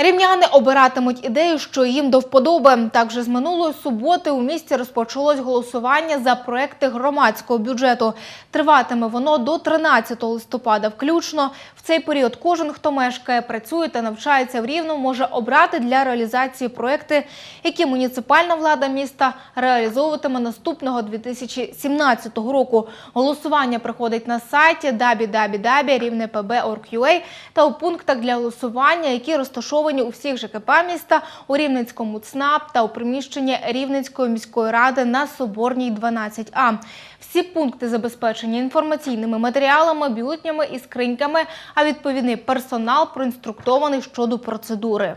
Рівняни обиратимуть ідею, що їм до вподоби. Так же з минулої суботи у місті розпочалось голосування за проекти громадського бюджету. Триватиме воно до 13 листопада. Включно в цей період кожен, хто мешкає, працює та навчається в Рівному, може обрати для реалізації проекти, які муніципальна влада міста реалізовуватиме наступного 2017 року. Голосування приходить на сайті www.rivnepb.org.ua та у пунктах для голосування, які розташовані у всіх ЖКП міста, у Рівненському ЦНАП та у приміщенні Рівненської міської ради на Соборній 12А. Всі пункти забезпечені інформаційними матеріалами, бюлетнями і скриньками, а відповідний персонал проінструктований щодо процедури.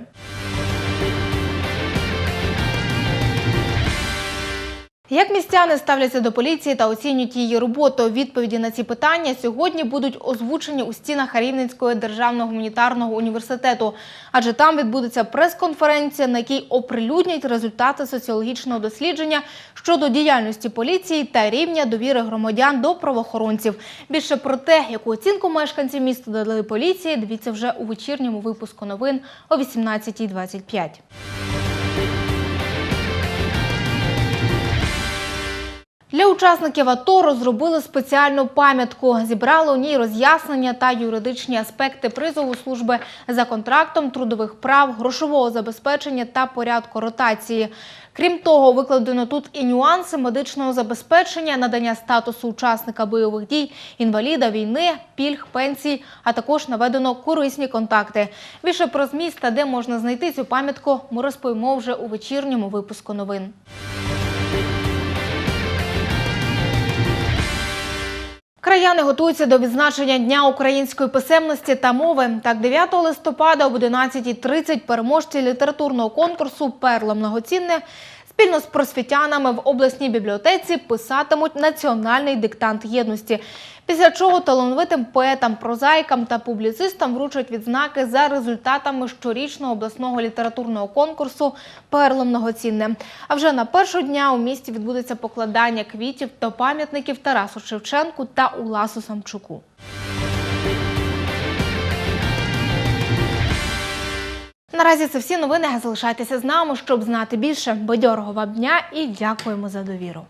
Як містяни ставляться до поліції та оцінюють її роботу? Відповіді на ці питання сьогодні будуть озвучені у стінах Рівненського державного гуманітарного університету, адже там відбудеться прес-конференція, на якій оприлюднять результати соціологічного дослідження щодо діяльності поліції та рівня довіри громадян до правоохоронців. Більше про те, яку оцінку мешканці міста дали поліції, дивіться вже у вечірньому випуску новин о 18.25. учасників АТО розробили спеціальну пам'ятку. Зібрали у ній роз'яснення та юридичні аспекти призову служби за контрактом, трудових прав, грошового забезпечення та порядку ротації. Крім того, викладено тут і нюанси медичного забезпечення, надання статусу учасника бойових дій, інваліда війни, пільг, пенсій, а також наведено корисні контакти. Більше про зміст та де можна знайти цю пам'ятку, ми розповімо вже у вечірньому випуску новин. Краяни готуються до відзначення Дня української писемності та мови. Так, 9 листопада об 11.30 переможці літературного конкурсу Перла Многоцінне спільно з просвітянами в обласній бібліотеці писатимуть національний диктант єдності. Після чого талановитим поетам, прозаїкам та публіцистам вручать відзнаки за результатами щорічного обласного літературного конкурсу Перло Многоцінне. А вже на першого дня у місті відбудеться покладання квітів та пам'ятників Тарасу Шевченку та Уласу Самчуку. Наразі це всі новини. Залишайтеся з нами, щоб знати більше. Бадьорого вам дня і дякуємо за довіру.